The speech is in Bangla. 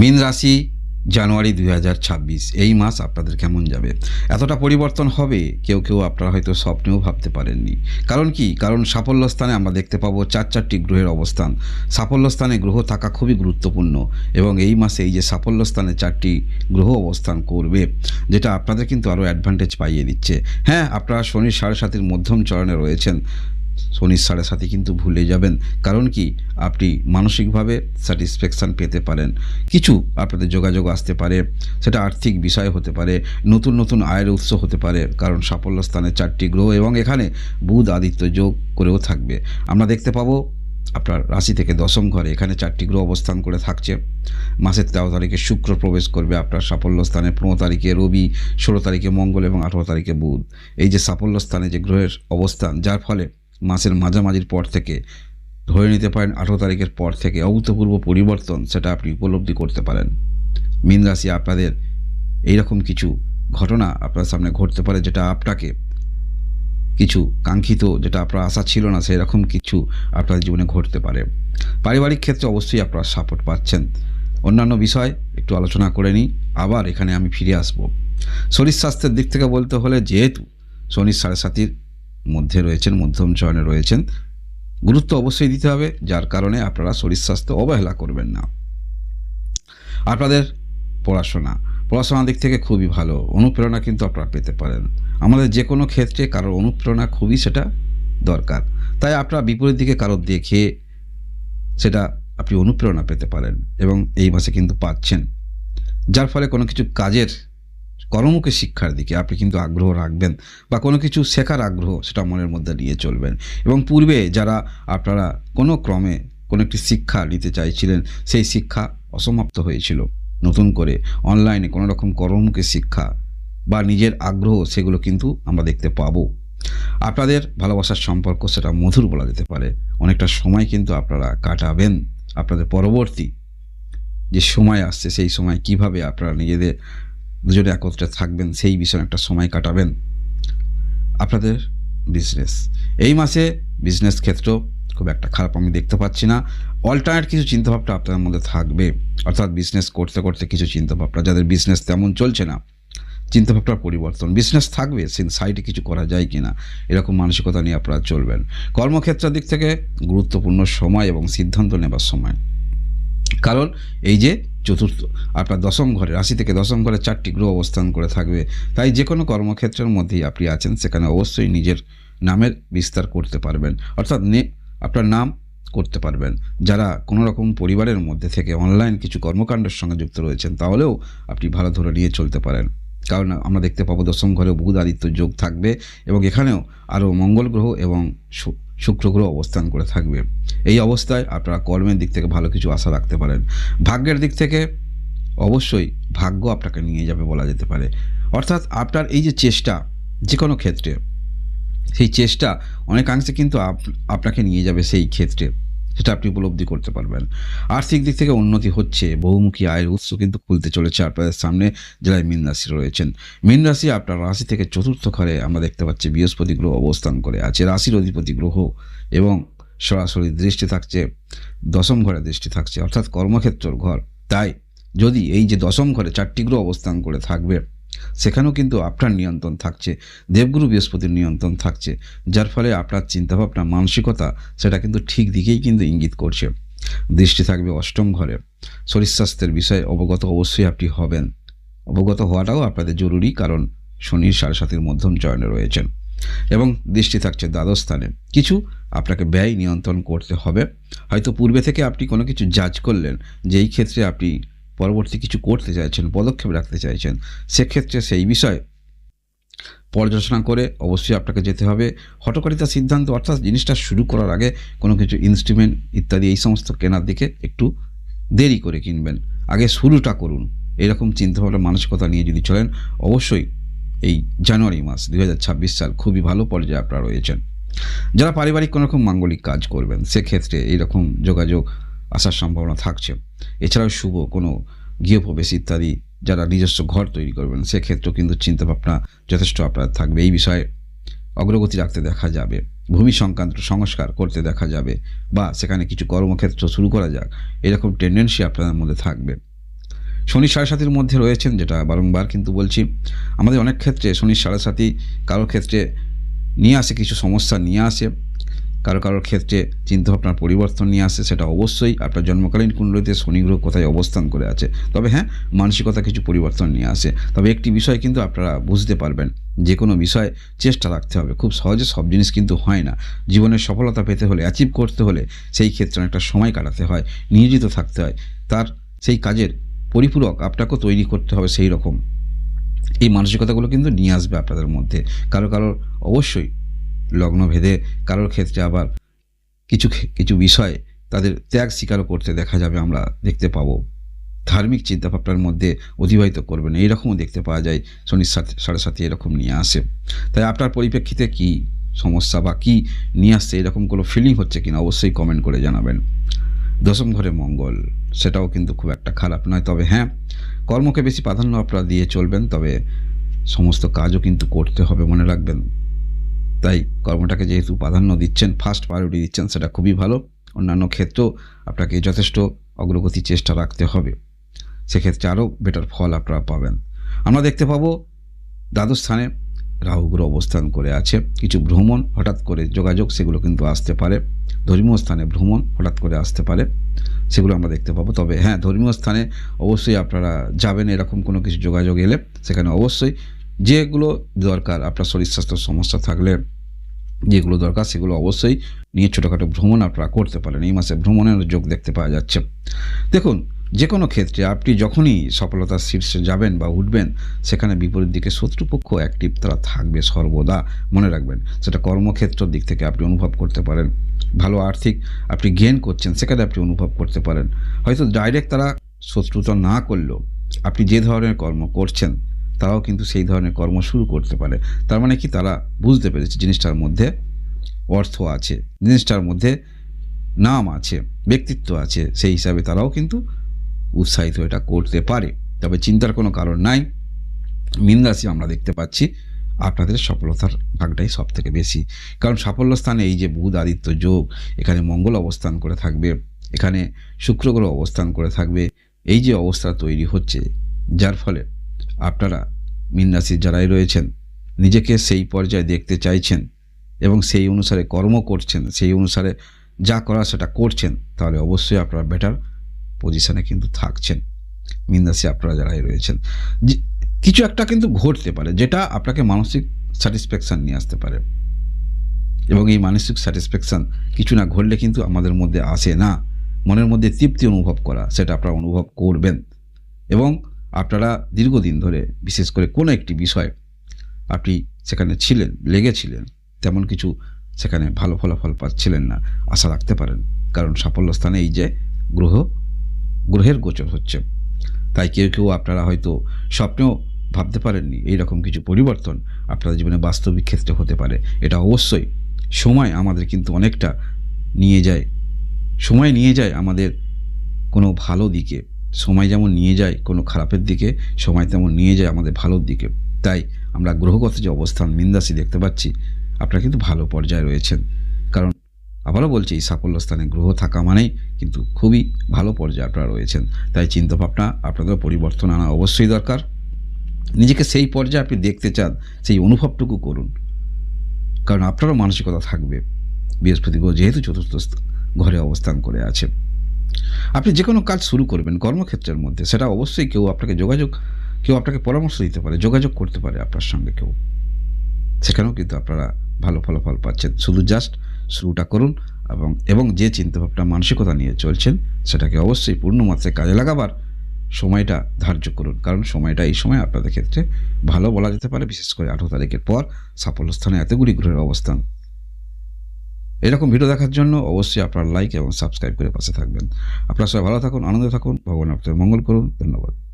মীন রাশি, জানুয়ারি দু হাজার ছাব্বিশ। এই মাস আপনাদের কেমন যাবে? এতটা পরিবর্তন হবে, কেউ কেউ আপনারা হয়তো স্বপ্নেও ভাবতে পারেননি। কারণ কি? কারণ সাফল্য স্থানে আমরা দেখতে পাবো চার চারটি গ্রহের অবস্থান। সাফল্য স্থানে গ্রহ থাকা খুবই গুরুত্বপূর্ণ এবং এই মাসে এই যে সাফল্য স্থানে চারটি গ্রহ অবস্থান করবে, যেটা আপনাদের কিন্তু আরও অ্যাডভান্টেজ পাইয়ে দিচ্ছে। হ্যাঁ আপনারা শনির সাড়ে সাতির মধ্যম চরণে রয়েছেন। শনির সাড়ে সাথে কিন্তু ভুলে যাবেন। কারণ কি? আপনি মানসিকভাবে স্যাটিসফ্যাকশান পেতে পারেন। কিছু আপনাদের যোগাযোগ আসতে পারে, সেটা আর্থিক বিষয় হতে পারে, নতুন নতুন আয়ের উৎস হতে পারে, কারণ সাফল্য স্থানে চারটি গ্রহ এবং এখানে বুধ আদিত্য যোগ করেও থাকবে। আমরা দেখতে পাবো, আপনার রাশি থেকে দশম ঘরে এখানে চারটি গ্রহ অবস্থান করে থাকছে। মাসের তেরো তারিখে শুক্র প্রবেশ করবে আপনার সাফল্য স্থানে, পনেরো তারিখে রবি, ষোলো তারিখে মঙ্গল এবং আঠেরো তারিখে বুধ। এই যে সাফল্য স্থানে যে গ্রহের অবস্থান, যার ফলে মাসের মাঝামাঝির পর থেকে, ধরে নিতে পারেন আঠেরো তারিখের পর থেকে অভূতপূর্ব পরিবর্তন সেটা আপনি উপলব্ধি করতে পারেন। মীন রাশি আপনাদের এইরকম কিছু ঘটনা আপনার সামনে ঘটতে পারে যেটা আপনাকে কিছু কাঙ্ক্ষিত, যেটা আপনার আশা ছিল না, সেরকম কিছু আপনার জীবনে ঘটতে পারে। পারিবারিক ক্ষেত্রে অবশ্যই আপনারা সাপোর্ট পাচ্ছেন। অন্যান্য বিষয় একটু আলোচনা করে নিই, আবার এখানে আমি ফিরে আসব। শরীর স্বাস্থ্যের দিক থেকে বলতে হলে যেহেতু শনির সাড়ে সাতির মধ্যে রয়েছেন, মধ্যম চয়নে রয়েছেন। গুরুত্ব অবশ্যই দিতে হবে, যার কারণে আপনারা শরীর স্বাস্থ্য অবহেলা করবেন না। আপনাদের পড়াশোনা, পড়াশোনার দিক থেকে খুবই ভালো, অনুপ্রেরণা কিন্তু আপনারা পেতে পারেন। আমাদের যে কোনো ক্ষেত্রে কারোর অনুপ্রেরণা খুবই সেটা দরকার। তাই আপনারা বিপরীত দিকে কারোর দেখে সেটা আপনি অনুপ্রেরণা পেতে পারেন এবং এই মাসে কিন্তু পাচ্ছেন। যার ফলে কোনো কিছু কাজের কর্মমুখী শিক্ষার দিকে আপনি কিন্তু আগ্রহ রাখবেন বা কোনো কিছু শেখার আগ্রহ সেটা মনের মধ্যে নিয়ে চলবেন। এবং পূর্বে যারা আপনারা কোনো ক্রমে কোনো একটি শিক্ষা নিতে চাইছিলেন, সেই শিক্ষা অসমাপ্ত হয়েছিল। নতুন করে অনলাইনে কোনো রকম কর্মমুখী শিক্ষা বা নিজের আগ্রহ সেগুলো কিন্তু আমরা দেখতে পাবো। আপনাদের ভালোবাসার সম্পর্ক সেটা মধুর বলা যেতে পারে। অনেকটা সময় কিন্তু আপনারা কাটাবেন। আপনাদের পরবর্তী যে সময় আসছে, সেই সময় কীভাবে আপনারা নিজেদের দুজনে একত্রে থাকবেন, সেই বিষয়ে একটা সময় কাটাবেন। আপনাদের বিজনেস এই মাসে বিজনেস ক্ষেত্র খুব একটা খারাপ আমি দেখতে পাচ্ছি না। অল্টারনেট কিছু চিন্তাভাবনা আপনাদের মধ্যে থাকবে। অর্থাৎ বিজনেস করতে করতে কিছু চিন্তাভাবনা। যাদের বিজনেস তেমন চলছে না, চিন্তাভাবনার পরিবর্তন। বিজনেস থাকবে সেই সাইডে কিছু করা যায় কি না এরকম মানসিকতা নিয়ে আপনারা চলবেন। কর্মক্ষেত্রের দিক থেকে গুরুত্বপূর্ণ সময় এবং সিদ্ধান্ত নেবার সময়। কারণ এই যে চতুর্থ। আপনার দশম ঘরে, রাশি থেকে দশম ঘরে চারটি গ্রহ অবস্থান করে থাকবে। তাই যে কোনো কর্মক্ষেত্রের মধ্যেই আপনি আছেন, সেখানে অবশ্যই নিজের নামের বিস্তার করতে পারবেন। অর্থাৎ নে, আপনার নাম করতে পারবেন। যারা কোনো রকম পরিবারের মধ্যে থেকে অনলাইন কিছু কর্মকাণ্ডের সঙ্গে যুক্ত রয়েছেন, তাহলেও আপনি ভালো ধরে নিয়ে চলতে পারেন। কারণ আমরা দেখতে পাবো দশম ঘরে বুধ আদিত্য যোগ থাকবে এবং এখানেও আরও মঙ্গল গ্রহ এবং শুক্র গ্রহ অবস্থান করে থাকবে। এই অবস্থায় আপনারা কর্মের দিক থেকে ভালো কিছু আশা রাখতে পারেন। ভাগ্যের দিক থেকে অবশ্যই ভাগ্য আপনাকে নিয়ে যাবে বলা যেতে পারে। অর্থাৎ আপনার এই যে চেষ্টা যে কোনো ক্ষেত্রে, সেই চেষ্টা অনেকাংশে কিন্তু আপ- আপনাকে নিয়ে যাবে সেই ক্ষেত্রে। সেটা আপনি উপলব্ধি করতে পারবেন। আর্থিক দিক থেকে উন্নতি হচ্ছে। বহুমুখী আয়ের উৎস কিন্তু খুলতে চলেছে আপনাদের সামনে, জেলায় মীন রাশি রয়েছেন। মীন রাশি আপনার রাশি থেকে চতুর্থ ঘরে আমরা দেখতে পাচ্ছি বৃহস্পতি গ্রহ অবস্থান করে আছে। রাশির অধিপতি গ্রহ এবং সরাসরি দৃষ্টি থাকছে, দশম ঘরে দৃষ্টি থাকছে, অর্থাৎ কর্মক্ষেত্রর ঘর। তাই যদি এই যে দশম ঘরে চারটি গ্রহ অবস্থান করে থাকবে সেখানেও কিন্তু আপনার নিয়ন্ত্রণ থাকছে, দেবগুরু বৃহস্পতির নিয়ন্ত্রণ থাকছে, যার ফলে আপনার চিন্তাভাবনা, মানসিকতা সেটা কিন্তু ঠিক দিকেই কিন্তু ইঙ্গিত করছে। দৃষ্টি থাকবে অষ্টম ঘরে। শরীর স্বাস্থ্যের বিষয়ে অবগত অবশ্যই আপনি হবেন। অবগত হওয়াটাও আপনাদের জরুরি, কারণ শনির সাড়ে সাতের মধ্যম চয়নে রয়েছেন। এবং দৃষ্টি থাকছে দ্বাদশ স্থানে। কিছু আপনাকে ব্যয় নিয়ন্ত্রণ করতে হবে। হয়তো পূর্বে থেকে আপনি কোনো কিছু জাজ করলেন, যেই ক্ষেত্রে আপনি পরবর্তী কিছু করতে চাইছেন, পদক্ষেপ রাখতে চাইছেন, সেক্ষেত্রে সেই বিষয় পর্যালোচনা করে অবশ্যই আপনাকে যেতে হবে। হটকারিতা সিদ্ধান্ত অর্থাৎ জিনিসটা শুরু করার আগে কোনো কিছু ইনস্ট্রুমেন্ট ইত্যাদি এই সমস্ত কেনার দিকে একটু দেরি করে কিনবেন। আগে শুরুটা করুন। এরকম চিন্তাভাবনা, মানসিকতা নিয়ে যদি চলেন, অবশ্যই এই জানুয়ারি মাস দু হাজার ছাব্বিশ সাল খুবই ভালো পর্যায়ে আপনারা রয়েছেন। যারা পারিবারিক কোনো রকম মাঙ্গলিক কাজ করবেন, সেক্ষেত্রে এইরকম যোগাযোগ আসার সম্ভাবনা থাকছে। এছাড়াও শুভ কোনো গৃহপ্রবেশ ইত্যাদি যারা নিজস্ব ঘর তৈরি করবেন, সেক্ষেত্রেও কিন্তু চিন্তাভাবনা যথেষ্ট আপনার থাকবে। এই বিষয়ে অগ্রগতি রাখতে দেখা যাবে। ভূমি সংক্রান্ত সংস্কার করতে দেখা যাবে বা সেখানে কিছু কর্মক্ষেত্র শুরু করা যাক, এরকম টেন্ডেন্সি আপনাদের মধ্যে থাকবে। শনি সাড়ে সাতির মধ্যে রয়েছেন, যেটা বারংবার কিন্তু বলছি। আমাদের অনেক ক্ষেত্রে শনি সাড়ে সাতি কারোর ক্ষেত্রে নিয়ে আসে, কিছু সমস্যা নিয়ে আসে। কারও কারোর ক্ষেত্রে চিন্তাভাবনার পরিবর্তন নিয়ে আসে, সেটা অবশ্যই। আপনার জন্মকালীন কুণ্ডলিতে শনি গ্রহ কোথায় অবস্থান করে আছে। তবে হ্যাঁ মানসিকতা কিছু পরিবর্তন নিয়ে আসে। তবে একটি বিষয় কিন্তু আপনারা বুঝতে পারবেন, যে কোনো বিষয়ে চেষ্টা রাখতে হবে। খুব সহজে সব জিনিস কিন্তু হয় না। জীবনের সফলতা পেতে হলে অ্যাচিভ করতে হলে সেই ক্ষেত্রে অনেকটা সময় কাটাতে হয়, নিয়োজিত থাকতে হয়। তার সেই কাজের পরিপূরক আপনাকেও তৈরি করতে হবে সেই রকম। এই মানসিকতাগুলো কিন্তু নিয়ে আসবে আপনাদের মধ্যে। কারও কারোর অবশ্যই লগ্ন ভেদে কারোর ক্ষেত্রে আবার কিছু কিছু বিষয় তাদের ত্যাগ স্বীকারও করতে দেখা যাবে, আমরা দেখতে পাবো। ধার্মিক চিন্তাভাবনার মধ্যে অতিবাহিত করবেন, এইরকমও দেখতে পাওয়া যায় শনির সাথে সাড়ে সাথে এরকম নিয়ে আসে। তাই আপনার পরিপ্রেক্ষিতে কি সমস্যা বা কী নিয়ে আসছে, এরকম কোনো ফিলিং হচ্ছে কিনা, অবশ্যই কমেন্ট করে জানাবেন। দশম ঘরে মঙ্গল, সেটাও কিন্তু খুব একটা খারাপ নয়, তবে হ্যাঁ কর্মকে বেশি প্রাধান্য আপনারা দিয়ে চলবেন, তবে সমস্ত কাজও কিন্তু করতে হবে, মনে রাখবেন। তাই কর্মটাকে যেহেতু প্রাধান্য দিচ্ছেন ফার্স্ট প্রায়োরিটি দিচ্ছেন, সেটা খুবই ভালো। অন্যান্য ক্ষেত্রেও আপনাকে যথেষ্ট অগ্রগতি চেষ্টা রাখতে হবে। সেক্ষেত্রে আরও বেটার ফল আপনারা পাবেন। আমরা দেখতে পাবো দ্বাদশ স্থানে রাহুগ্রহ অবস্থান করে আছে। কিছু ভ্রমণ হঠাৎ করে যোগাযোগ, সেগুলো কিন্তু আসতে পারে। ধর্মীয় স্থানে ভ্রমণ হঠাৎ করে আসতে পারে। সেগুলো আমরা দেখতে পাবো। তবে হ্যাঁ ধর্মীয় স্থানে অবশ্যই আপনারা যাবেন, এরকম কোনো কিছু যোগাযোগ এলে সেখানে অবশ্যই যেগুলো দরকার, আপনার শরীর স্বাস্থ্য সমস্যা থাকলে যেগুলো দরকার সেগুলো অবশ্যই নিয়ে ছোটোখাটো ভ্রমণ আপনারা করতে পারেন। এই মাসে ভ্রমণের যোগ দেখতে পাওয়া যাচ্ছে। দেখুন যে কোনো ক্ষেত্রে আপনি যখনই সফলতার শীর্ষে যাবেন বা উঠবেন, সেখানে বিপরীত দিকে শত্রুপক্ষ অ্যাক্টিভ তারা থাকবে সর্বদা। মনে রাখবেন, সেটা কর্মক্ষেত্রের দিক থেকে আপনি অনুভব করতে পারেন। ভালো আর্থিক আপনি গেন করছেন, সেখানে আপনি অনুভব করতে পারেন। হয়তো ডাইরেক্ট তারা শত্রুতা না করলেও আপনি যে ধরনের কর্ম করছেন তারাও কিন্তু সেই ধরনের কর্ম শুরু করতে পারে। তার মানে কি? তারা বুঝতে পেরেছে জিনিসটার মধ্যে অর্থ আছে, জিনিসটার মধ্যে নাম আছে, ব্যক্তিত্ব আছে, সেই হিসাবে তারাও কিন্তু উৎসাহিত এটা করতে পারে। তবে চিন্তার কোনো কারণ নাই। মীন রাশি আমরা দেখতে পাচ্ছি, আপনাদের সফলতার ভাগটাই সব থেকে বেশি। কারণ সাফল্য স্থানে এই যে বুধ আদিত্য যোগ, এখানে মঙ্গল অবস্থান করে থাকবে, এখানে শুক্র গ্রহ অবস্থান করে থাকবে, এই যে অবস্থা তৈরি হচ্ছে, যার ফলে আপনারা মীন রাশির যারাই রয়েছেন, নিজেকে সেই পর্যায়ে দেখতে চাইছেন এবং সেই অনুসারে কর্ম করছেন, সেই অনুসারে যা করা সেটা করছেন, তাহলে অবশ্যই আপনারা বেটার পজিশনে কিন্তু থাকছেন। মিন্দাসি আপনারা যারাই রয়েছেন। কিছু একটা কিন্তু ঘটতে পারে যেটা আপনাকে মানসিক স্যাটিসফ্যাকশান নিয়ে আসতে পারে। এবং এই মানসিক স্যাটিসফ্যাকশান কিছু না ঘটলে কিন্তু আমাদের মধ্যে আসে না। মনের মধ্যে তৃপ্তি অনুভব করা, সেটা আপনারা অনুভব করবেন। এবং আপনারা দীর্ঘদিন ধরে, বিশেষ করে কোনো একটি বিষয়, আপনি সেখানে ছিলেন, লেগেছিলেন, তেমন কিছু সেখানে ভালো ফলাফল পাচ্ছিলেন না, আশা রাখতে পারেন। কারণ সাফল্য স্থানে এই যে গ্রহ, গ্রহের গোচর হচ্ছে। তাই কেউ কেউ আপনারা হয়তো স্বপ্নেও ভাবতে পারেননি এই রকম কিছু পরিবর্তন আপনাদের জীবনে বাস্তবিক ক্ষেত্রে হতে পারে। এটা অবশ্যই সময় আমাদের কিন্তু অনেকটা নিয়ে যায়, সময় নিয়ে যায় আমাদের কোনো ভালো দিকে। সময় যেমন নিয়ে যায় কোনো খারাপের দিকে, সময় তেমন নিয়ে যায় আমাদের ভালোর দিকে। তাই আমরা গ্রহগত যে অবস্থান মিন্দাসি দেখতে পাচ্ছি, আপনারা কিন্তু ভালো পর্যায়ে রয়েছেন। কারণ আবারও বলছি, এই সাফল্য স্থানে গ্রহ থাকা মানেই কিন্তু খুবই ভালো পর্যায়ে আপনারা রয়েছেন। তাই চিন্তাভাবনা, আপনাদের পরিবর্তন আনা অবশ্যই দরকার। নিজেকে সেই পর্যায়ে আপনি দেখতে চান, সেই অনুভবটুকু করুন। কারণ আপনারও মানসিকতা থাকবে। বৃহস্পতি গ্রহ যেহেতু চতুর্থ ঘরে অবস্থান করে আছে। আপনি যে কোনো কাজ শুরু করবেন কর্মক্ষেত্রের মধ্যে, সেটা অবশ্যই কেউ আপনাকে যোগাযোগ, কেউ আপনাকে পরামর্শ দিতে পারে, যোগাযোগ করতে পারে আপনার সঙ্গে কেউ। সেখানেও কিন্তু আপনারা ভালো ফলাফল পাচ্ছেন। শুধু জাস্ট শুরুটা করুন এবং এবং যে চিন্তাভাবনা, মানসিকতা নিয়ে চলছেন, সেটাকে অবশ্যই পূর্ণ মাত্রায় কাজে লাগাবার সময়টা ধার্য করুন। কারণ সময়টা এই সময় আপনাদের ক্ষেত্রে ভালো বলা যেতে পারে, বিশেষ করে আঠেরো তারিখের পর সাফল্য স্থানে এতগুলি গ্রহের অবস্থান। এরকম ভিডিও দেখার জন্য অবশ্যই আপনার লাইক এবং সাবস্ক্রাইব করে পাশে থাকবেন। আপনার সবাই ভালো থাকুন, আনন্দে থাকুন, ভগবান আপনাদের মঙ্গল করুন, ধন্যবাদ।